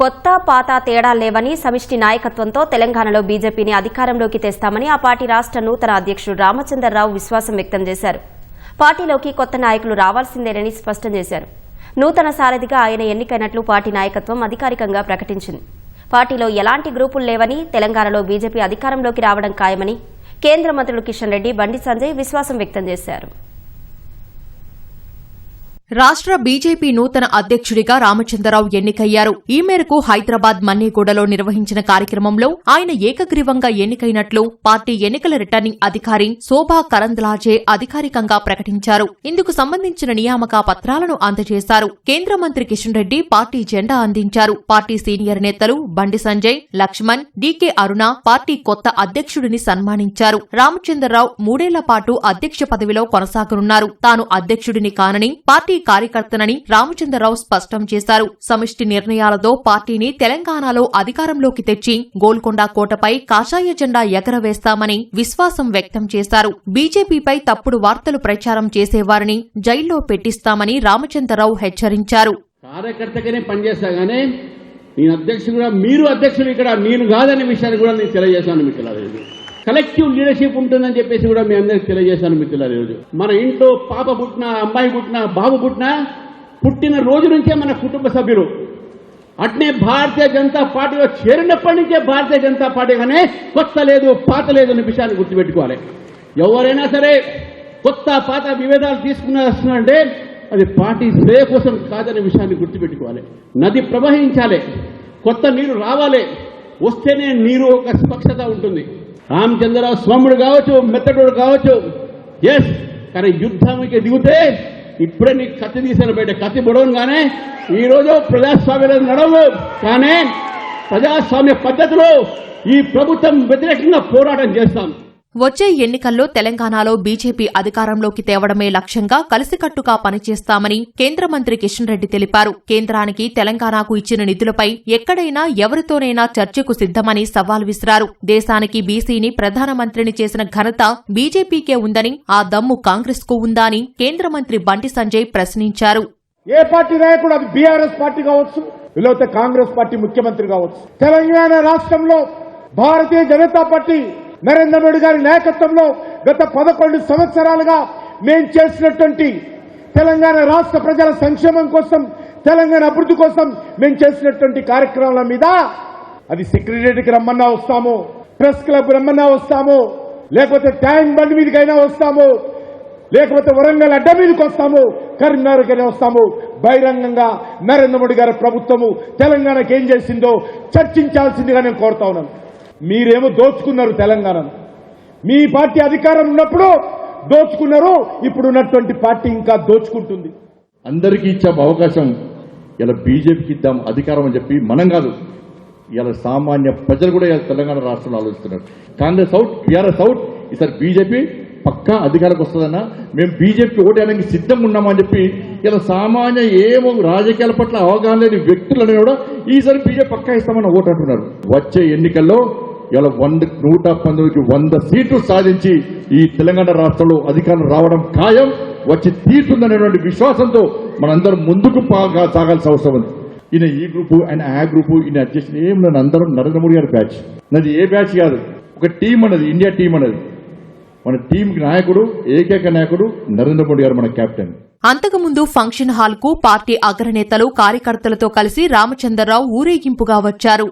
కొత్త పాత తేడా లేవని సమిష్టి నాయకత్వంతో తెలంగాణలో బీజేపీని అధికారంలోకి తెస్తామని ఆ పార్టీ రాష్ట్ర నూతన అధ్యక్షుడు రామచంద్రరావు విశ్వాసం వ్యక్తం చేశారు. పార్టీలోకి కొత్త నాయకులు రావాల్సిందేనని స్పష్టం చేశారు. నూతన సారథిగా ఆయన ఎన్నికైనట్లు పార్టీ నాయకత్వం అధికారికంగా ప్రకటించింది. పార్టీలో ఎలాంటి గ్రూపులు లేవని తెలంగాణలో బీజేపీ అధికారంలోకి రావడం ఖాయమని కేంద్ర మంత్రులు కిషన్ రెడ్డి బండి సంజయ్ విశ్వాసం వ్యక్తం చేశారు. రాష్ట్ర బీజేపీ నూతన అధ్యక్షుడిగా రామచంద్రరావు ఎన్నికయ్యారు. ఈ మేరకు హైదరాబాద్ మన్నేగూడలో నిర్వహించిన కార్యక్రమంలో ఆయన ఏకగ్రీవంగా ఎన్నికైనట్లు పార్టీ ఎన్నికల రిటర్నింగ్ అధికారి శోభా కరంద్లాజే అధికారికంగా ప్రకటించారు. ఇందుకు సంబంధించిన నియామక పత్రాలను అందజేశారు. కేంద్ర మంత్రి కిషన్ రెడ్డి పార్టీ జెండా అందించారు. పార్టీ సీనియర్ నేతలు బండి సంజయ్ లక్ష్మణ్ డీకే అరుణ పార్టీ కొత్త అధ్యక్షుడిని సన్మానించారు. రామచంద్రరావు మూడేళ్ళ పాటు అధ్యక్ష పదవిలో కొనసాగనున్నారు. తాను అధ్యక్షుడిని కానని పార్టీ కార్యకర్తనని రామచంద్రరావు స్పష్టం చేశారు. సమిష్టి నిర్ణయాలతో పార్టీని తెలంగాణలో అధికారంలోకి తెచ్చి గోల్కొండ కోటపై కాషాయ జెండా ఎగరవేస్తామని విశ్వాసం వ్యక్తం చేశారు. బీజేపీపై తప్పుడు వార్తలు ప్రచారం చేసేవారిని జైల్లో పెట్టిస్తామని రామచంద్రరావు హెచ్చరించారు. కార్యకర్తగానే పనిచేస్తా నేను అధ్యక్షుడు మీరు అధ్యక్షుడు ఇక్కడ నేను కాదనే విషయాన్ని కూడా నేను తెలియజేశాను మీకు కలెక్టివ్ లీడర్షిప్ ఉంటుందని చెప్పేసి కూడా మీ అందరికి తెలియజేశాను మిత్రులారు ఈరోజు. మన ఇంట్లో పాప పుట్టినా అమ్మాయి పుట్టినా బాబు పుట్టినా పుట్టిన రోజు నుంచే మన కుటుంబ సభ్యులు. అట్నే భారతీయ జనతా పార్టీలో చేరినప్పటి నుంచే భారతీయ జనతా పార్టీ కానీ కొత్త లేదు పాత లేదు అనే విషయాన్ని గుర్తుపెట్టుకోవాలి. ఎవరైనా సరే కొత్త పాత విభేదాలు తీసుకున్న వస్తున్నారంటే అది పార్టీ శ్రేయ కోసం కాదనే విషయాన్ని గుర్తుపెట్టుకోవాలి. నది ప్రవహించాలి కొత్త నీరు రావాలి వస్తేనే నీరు ఒక స్పక్షత ఉంటుంది. రామచంద్రరావు స్వాముడు కావచ్చు మెత్తడు కావచ్చు. ఎస్ కానీ యుద్ధానికి దిగితే ఇప్పుడే నీకు కత్తి తీశాను బయట. కత్తి పొడవగానే ఈ రోజు ప్రజాస్వామ్యంలో నడవు. కానీ ప్రజాస్వామ్య పద్ధతిలో ఈ ప్రభుత్వం వ్యతిరేకంగా పోరాటం చేస్తాం. వచ్చే ఎన్నికల్లో తెలంగాణలో బీజేపీ అధికారంలోకి తేవడమే లక్ష్యంగా కలిసికట్టుగా పనిచేస్తామని కేంద్ర మంత్రి కిషన్ రెడ్డి తెలిపారు. కేంద్రానికి తెలంగాణకు ఇచ్చిన నిధులపై ఎక్కడైనా ఎవరితోనైనా చర్చకు సిద్దమని సవాల్ విసిరారు. దేశానికి బీసీని ప్రధానమంత్రిని చేసిన ఘనత బీజేపీకే ఉందని ఆ దమ్ము కాంగ్రెస్కు ఉందా అని కేంద్ర మంత్రి బండి సంజయ్ ప్రశ్నించారు. ఏ పార్టీ నాయకుడు అది బీఆర్ఎస్ పార్టీ కావచ్చు లేకపోతే కాంగ్రెస్ పార్టీ ముఖ్యమంత్రి కావచ్చు. తెలంగాణ రాష్ట్రంలో భారతీయ జనతా పార్టీ నరేంద్ర మోడీ గారి నాయకత్వంలో గత పదకొండు సంవత్సరాలుగా మేము చేసినటువంటి తెలంగాణ రాష్ట్ర ప్రజల సంక్షేమం కోసం తెలంగాణ అభివృద్ధి కోసం మేము చేసినటువంటి కార్యక్రమాల మీద అది సెక్రటరీకి రమ్మన్నా వస్తాము ప్రెస్ క్లబ్ రమ్మన్నా వస్తాము లేకపోతే ట్యాంక్ బండి మీదకైనా వస్తాము లేకపోతే వరంగల్ అడ్డ మీదకి వస్తాము కరీంనగర్కైనా వస్తాము. బహిరంగంగా నరేంద్ర మోడీ గారి ప్రభుత్వము తెలంగాణకి ఏం చేసిందో చర్చించాల్సిందిగా నేను కోరుతా ఉన్నాను. మీరేమో దోచుకున్నారు తెలంగాణను. మీ పార్టీ అధికారం ఉన్నప్పుడు దోచుకున్నారు ఇప్పుడు ఉన్నటువంటి పార్టీ ఇంకా దోచుకుంటుంది. అందరికీ ఇచ్చే అవకాశం. ఇలా బీజేపీకి ఇద్దాం అధికారం అని చెప్పి మనం కాదు ఇలా సామాన్య ప్రజలు కూడా ఇలా తెలంగాణ రాష్ట్రంలో ఆలోచిస్తున్నారు. కాంగ్రెస్ అవుట్ టీఆర్ఎస్ అవుట్ ఈసారి బీజేపీ పక్కా అధికారంకి వస్తుందన్న మేము బీజేపీకి ఓటేయడానికి సిద్ధంగా ఉన్నామని చెప్పి ఇలా సామాన్య ఏమో రాజకీయాల పట్ల అవగాహన లేని వ్యక్తులని కూడా ఈసారి బీజేపీ పక్కా ఇస్తామని ఓటు అంటున్నారు. వచ్చే ఎన్నికల్లో ఇలా వంద నూట పంతొమ్మిదికి వంద సీట్లు సాధించి ఈ తెలంగాణ రాష్ట్రంలో అధికారం రావడం ఖాయం వచ్చి తీరుతుందనేటువంటి విశ్వాసంతో మనందరం ముందుకు సాగాల్సిన అవసరం ఉంది. ఈయన ఈ గ్రూపు ఆయన ఆ గ్రూపు ఈయన అధ్యక్షులు ఏం నన్ను అందరం నరేంద్ర మోడీ గారి బ్యాచ్. నాది ఏ బ్యాచ్ కాదు ఒక టీం అన్నది ఇండియా టీం అన్నది. మన టీంకి నాయకుడు ఏకైక నాయకుడు నరేంద్ర మోడీ గారు మన కెప్టెన్ అంతకుముందు ఫంక్షన్ హాల్కు పార్టీ అగ్రనేతలు కార్యకర్తలతో కలిసి రామచంద్రరావు ఊరేగింపుగా వచ్చారు.